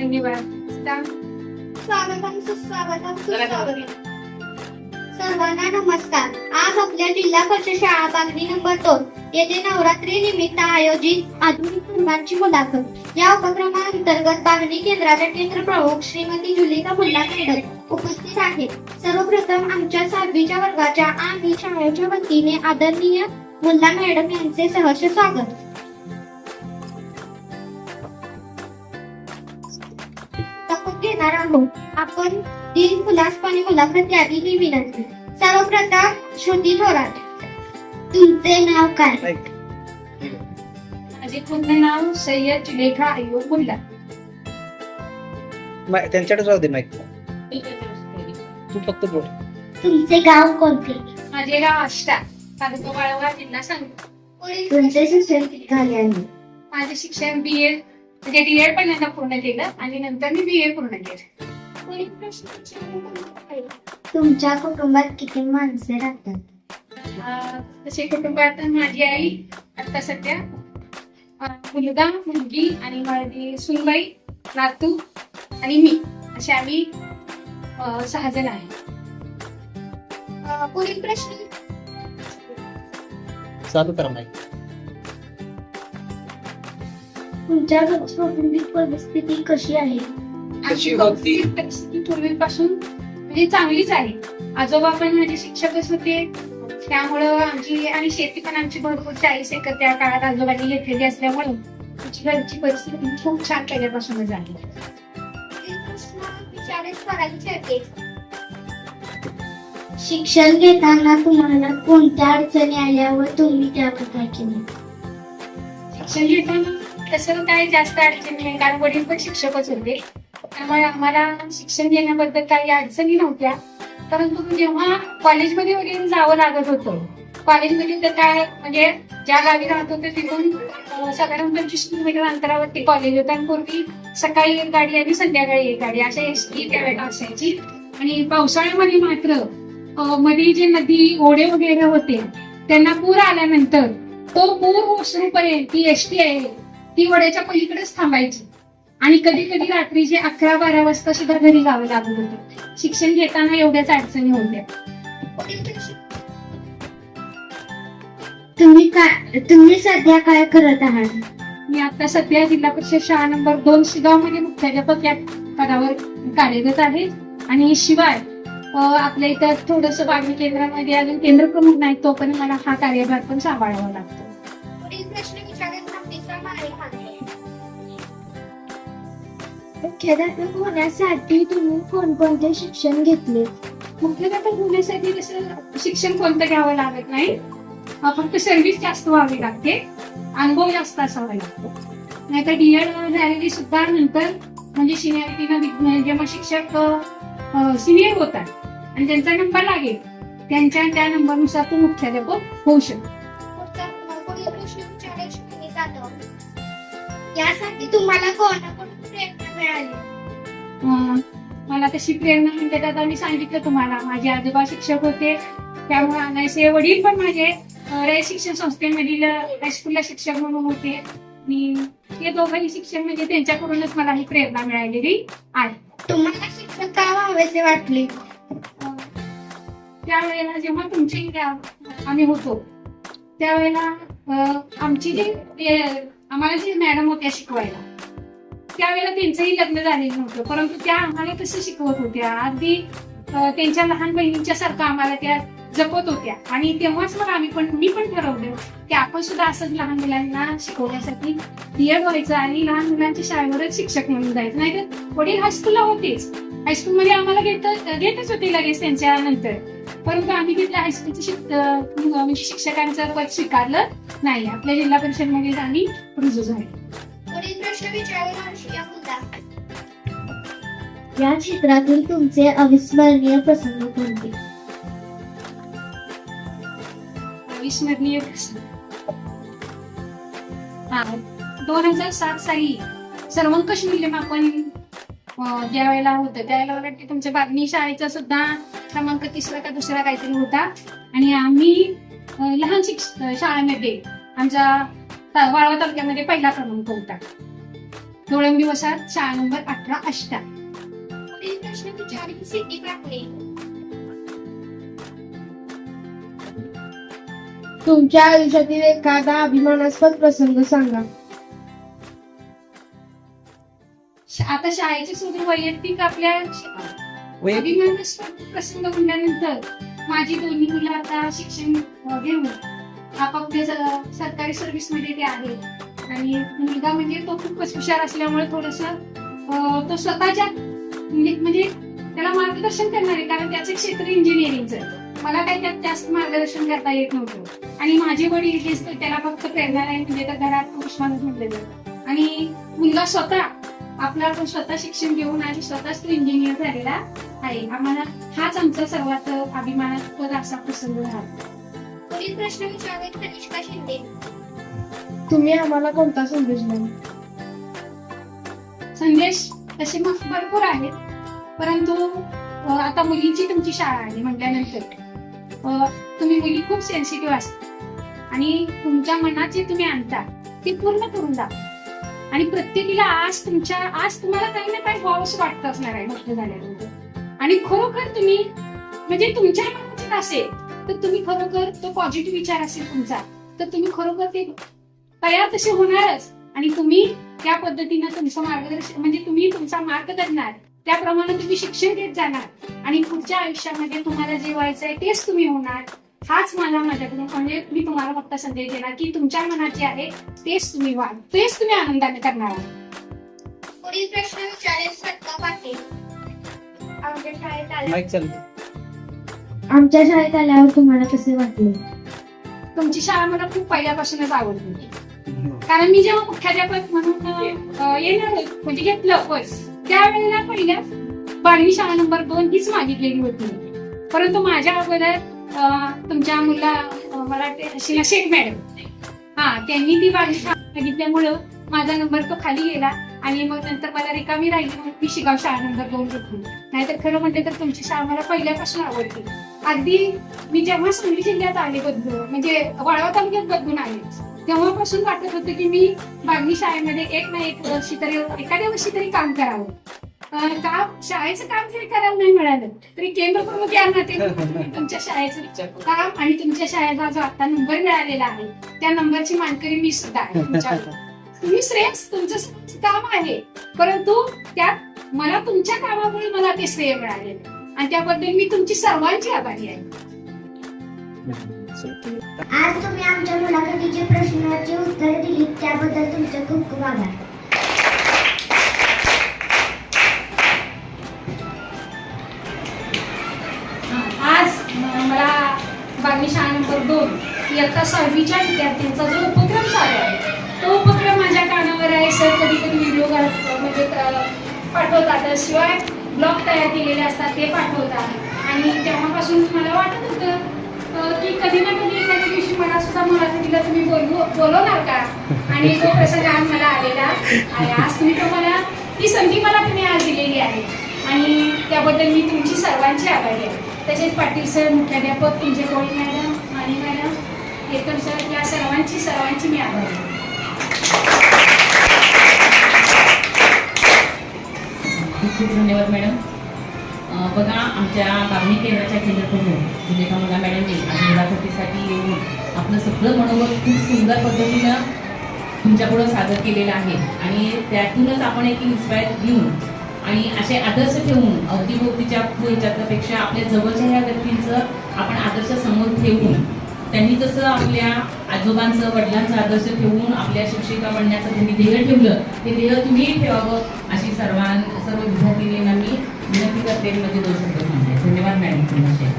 धन्यवाद स्टाफ स्वागतम सुस्वागतम सुस्वागतम सर्वांना नमस्कार आज आपल्या जिल्हा परिषद शाळा बागडी नंबर दोन येथे नवरात्री निमित्त आयोजित आधुनिक मुलांची मुलाखत या उपक्रमाअंतर्गत बागडी केंद्राच्या केंद्र प्रमुख श्रीमती जुलिका मुल्ला खेडक उपस्थित आहेत सर्वप्रथम आमच्या सहावीच्या वर्गाच्या आणि शाळेच्या वतीने आदरणीय मुल्ला मॅडम यांचे सहर्ष स्वागत घेणार आहोत. आपण तीन खुलासपणे मुलाखत द्यावी ही विनंती. सर्वप्रथम श्रुती थोरात. तुमचे नाव काय? माझे पूर्ण नाव सय्यद जुलेखा अय्यूब मुल्ला मा- त्यांच्याकडे जाऊ दे माईक तू फक्त बोल. तुमचे गाव कोणते? माझे गाव आष्टा. तालुका बाळवा जिल्हा सांगली. तुमचे शिक्षण किती झाले आहे? माझे शिक्षण बी ए म्हणजे डी एड पहिल्यांदा पूर्ण केलं आणि नंतर मी बी ए पूर्ण केलं. तुमच्या कुटुंबात किती माणसे राहतात? अं, तसे कुटुंबात माझी आई आता सध्या अं, मुलगा मुलगी आणि माझी सुनबाई नातू आणि मी. असे आम्ही अं, सहा जण आहे. पुढील प्रश्न. चालू करा माईक. तुमच्या घरची कौटुंबिक परिस्थिती कशी आहे? कशी होती? परिस्थिती पूर्वीपासून म्हणजे चांगलीच आहे. आजोबा पण माझे शिक्षकच होते. त्यामुळं आमची आणि शेती पण आमची भरपूर चाळीस एकर त्या काळात आजोबांनी घेतलेली असल्यामुळे आमची घरची परिस्थिती खूप छान पहिल्यापासूनच प्रश्न विचारेल स्वराली शेळके. शिक्षण घेताना तुम्हाला कोणत्या अडचणी आल्या व तुम्ही त्यावर काय केले शिक्षण घेताना तसं काय जास्त अडचण नाही कारण वडील पण शिक्षकच होते. त्यामुळे आम्हाला शिक्षण घेण्याबद्दल काही अडचणी नव्हत्या. परंतु जेव्हा कॉलेजमध्ये वगैरे जावं लागत होतं कॉलेजमध्ये तर काय म्हणजे ज्या गावी राहत होते तिथून साधारण पंचवीस किलोमीटर अंतरावरती कॉलेज होतं. आणि पूर्वी सकाळी एक गाडी आणि संध्याकाळी एक गाडी अशा एस टी त्यावेळेला असायची. आणि पावसाळ्यामध्ये मात्रमध्ये जे नदी ओढे वगैरे होते त्यांना पूर आल्यानंतर तो पूर ओसरूपर्यंत ती एसटी आहे ती वड्याच्या पलीकडेच थांबायची. आणि कधी कधी रात्रीचे अकरा बारा वाजता सुद्धा घरी जावं लागत होतं. शिक्षण घेताना एवढ्याच अडचणी होत्या. तुम्ही काय तुम्ही सध्या काय करत आहात? मी आता सध्या जिल्हा परिषद शाळा नंबर दोन शिगावमध्ये मुख्याध्यापक या पदावर कार्यरत आहे. आणि शिवाय आपल्या इथं थोडस बागणी केंद्रामध्ये अजून केंद्र प्रमुख नाही तोपर्यंत मला हा कार्यभार पण सांभाळावा लागतो. मुख्याध्यापक होण्यासाठी तुम्ही कोणकोणते शिक्षण घेतले? मुख्याध्यापक होण्यासाठी कसं शिक्षण कोणतं घ्यावं लागत नाही. फक्त सर्व्हिस जास्त व्हावी लागते. अनुभव जास्त असावा लागतो. नाहीतर डीएड झालेली सुद्धा नंतर म्हणजे सिनियरिटीनं जेव्हा शिक्षक सिनियर होतात आणि त्यांचा नंबर लागेल त्यांच्या त्या नंबरनुसार तो मुख्याध्यापक होऊ शकतो. यासाठी तुम्हाला प्रेरणा मिळाली मला तशी प्रेरणा म्हणजे आता मी सांगितलं तुम्हाला माझे आजोबा शिक्षक होते. त्यामुळे अनायसे वडील पण माझे अं, रयत शिक्षण संस्थेमधील हायस्कूलला शिक्षक म्हणून होते. आणि ते दोघंही शिक्षण म्हणजे त्यांच्याकडूनच मला ही प्रेरणा मिळालेली आहे. तुम्हाला शिक्षक का व्हावेसे वाटले? त्यावेळेला जेव्हा तुमची आम्ही होतो त्यावेळेला आमची जी आम्हाला जे मॅडम होत्या शिकवायला त्यावेळेला त्यांचंही लग्न झालेलं नव्हतं. परंतु त्या आम्हाला कसं शिकवत होत्या. अगदी त्यांच्या लहान बहिणींच्या सारखं आम्हाला त्या जपत होत्या. आणि तेव्हाच मग आम्ही पण मी पण ठरवलं की आपण सुद्धा असंच लहान मुलांना शिकवण्यासाठी क्लिअर व्हायचं आणि लहान मुलांच्या शाळेवरच शिक्षक म्हणून जायचं. नाहीतर वडील हायस्कूलला होतेच. हायस्कूलमध्ये आम्हाला घेत घेतच होते लगेच त्यांच्या नंतर. परंतु आम्ही तिथलं हायस्कूलचं शिक म्हणजे शिक्षकांचं पद स्वीकारलं नाही. आपल्या जिल्हा परिषदमध्ये आम्ही रुजू झाले. पुढील प्रश्न विचारेल या चित्रातील तुमचे अविस्मरणीय प्रसंग कोणते? अविस्मरणीय प्रसंग. हा दोन हजार सात साली सर्वंकष मूल्यमापन अं, ज्या वेळेला होतं त्यावेळेला मला वाटते तुमच्या बातमी शाळेचा सुद्धा क्रमांक तिसरा का दुसरा काहीतरी होता. आणि आम्ही लहान शिक्ष शाळेमध्ये आमच्या वाळवा तालुक्यामध्ये पहिला क्रमांक होता. धोळंबी वसाहत शाळा नंबर अठरा अष्टा. पुढील प्रश्न विचारेल सिद्धी काकडे तुमच्या आयुष्यातील एखादा अभिमानास्पद प्रसंग सांगा. आता शाळेचे सुरू वैयक्तिक आपल्या वैयक्तिक? अभिमानास्पद प्रसंग म्हणल्यानंतर माझी दोन्ही मुलं आता शिक्षण घेऊन आपापल्या सरकारी सर्व्हिसमध्ये ते आहेत आणि मुलगा म्हणजे तो खूपच हुशार असल्यामुळे थोडस तो स्वतःच्या म्हणजे, म्हणजे त्याला मार्गदर्शन करणार आहे. कारण त्याचं क्षेत्र इंजिनिअरिंगचं मला काही त्यात जास्त मार्गदर्शन करता येत नव्हतं. आणि माझे वडील हेच तर त्याला फक्त प्रेरणा आहे म्हणजे तर घरात पुरुष माणूस म्हटलं जातं आणि मुलगा स्वतः आपला आपण स्वतः शिक्षण घेऊन आणि स्वतःच तो इंजिनियर झालेला आहे. आम्हाला हाच आमचा सर्वात अभिमानास्पद असा प्रसंग झाला पुढील प्रश्न कनिष्का शिंदे. तुम्ही आम्हाला कोणता संदेश द्याल? संदेश तसे मग भरपूर आहेत. परंतु अ, आता मुलींची तुमची शाळा आहे म्हटल्यानंतर अ, तुम्ही मुली खूप सेन्सिटिव्ह असता आणि तुमच्या मनात जे तुम्ही आणता ते पूर्ण करून दाखवा. आणि प्रत्येकीला आज तुमच्या आज तुम्हाला काही ना काही व्हावंच वाटत असणार आहे मोठं झाल्यानंतर. आणि खरोखर तुम्ही म्हणजे तुमच्या मनात असेल तर तुम्ही खरोखर तो पॉझिटिव्ह विचार असेल तुमचा तर तुम्ही खरोखर ते तयार तसे होणारच. आणि तुम्ही त्या पद्धतीनं तुमचं मार्गदर्शन म्हणजे तुम्ही तुमचा मार्ग धरणार त्याप्रमाणे तुम्ही शिक्षण घेत जाणार. आणि पुढच्या आयुष्यामध्ये तुम्हाला जे व्हायचंय तेच तुम्ही होणार. हाच माझा माझ्याकडून म्हणजे मी तुम्हाला फक्त संदेश देणार की तुमच्या मनात जे आहे तेच तुम्ही व्हा. तेच तुम्ही आनंदाने करणार आहात. पुढील प्रश्न विचारेल श्रद्धा पाटील. आमच्या शाळेत आले. आमच्या शाळेत आल्यावर तुम्हाला कसे वाटले? तुमची शाळा मला खूप पहिल्यापासूनच आवडली. कारण मी जेव्हा मुख्याध्यापक म्हणून येणार म्हणजे घेतलं बस त्यावेळेला पहिल्या बारवी शाळा नंबर दोन हीच मागितलेली होती. परंतु माझ्या अगोदर तुमच्या मुला मला शिला शेख मॅडम हा त्यांनी ती बारवी शाळा मागितल्यामुळं माझा नंबर तो खाली गेला आणि मग नंतर मला रिकामी राहिली म्हणून मी शिगाव शाळा नंबर दोन घेतली. नाहीतर खरं म्हटलं तर तुमची शाळा मला पहिल्यापासून आवडते अगदी मी जेव्हा सांगली जिल्ह्यात आले बदलून म्हणजे वाळवा तालुक्यात बदलून आले तेव्हापासून वाटत होतं की मी बागणी शाळेमध्ये एक ना एक वर्षी तरी एखाद्या वर्षी तरी काम करावं. का काम शाळेचं काम जरी करायला नाही मिळालं तरी केंद्र प्रमुख या नात्याने तुमच्या शाळेचं काम आणि तुमच्या शाळेचा जो आता नंबर मिळालेला आहे त्या नंबरची मानकरी मी सुद्धा आहे तुम्ही श्रेय तुमचं काम आहे परंतु त्यात मला तुमच्या कामामुळे मला ते श्रेय मिळाले आणि त्याबद्दल मी तुमची सर्वांची आभारी आहे. आज तुम्ही आमच्या मुलाखतीचे प्रश्नाची उत्तरे दिली त्याबद्दल तुमचे खूप खूप आभार. आज मला बागली शाळा नंबर दोन इयत्ता सहावीच्या विद्यार्थ्यांचा जो उपक्रम चालू आहे तो उपक्रम माझ्या कानावर आहे. सर कधी कधी व्हिडिओ म्हणजे पाठवतात. शिवाय ब्लॉग तयार केलेले असतात ते पाठवतात. आणि तेव्हापासून मला वाटत होतं की कधी ना कधी एखाद्या दिवशी मला सुद्धा मराठीला तुम्ही बोलवू बोलवणार का? आणि तो प्रसंग आज मला आलेला. आहे आज तुम्ही तो मला ती संधी मला तुम्ही आज दिलेली आहे. आणि त्याबद्दल मी तुमची सर्वांची आभारी आहे. तसेच पाटील सर मुख्याध्यापक तुमचे कोळी मॅडम आणि मॅडम एकम सर या सर्वांची सर्वांची मी आभारी आहे. खूप खूप धन्यवाद मॅडम. बघा आमच्या मागणी केंद्राच्या केंद्रप्रमुख म्हणजे सुलेखा मुला मॅडमने आज मुलाखतीसाठी येऊन आपलं सगळं मनोबल खूप सुंदर पद्धतीनं तुमच्यापुढं सादर केलेलं आहे. आणि त्यातूनच आपण एक इन्स्पायर घेऊन आणि असे आदर्श ठेवून अवतीभोवतीच्या ह्याच्यापेक्षा आपल्या जवळच्या ह्या व्यक्तींचं आपण आदर्श समोर ठेवून त्यांनी जसं आपल्या आजोबांचं वडिलांचं आदर्श ठेवून आपल्या शिक्षिका बनण्याचं त्यांनी ध्येय ठेवलं ते ध्येय तुम्ही ठेवावं अशी सर्वां सर्व विद्यार्थिनींना मी विनंती करते म्हणजे दोन शब्द सांगते. धन्यवाद मॅडम तुमचे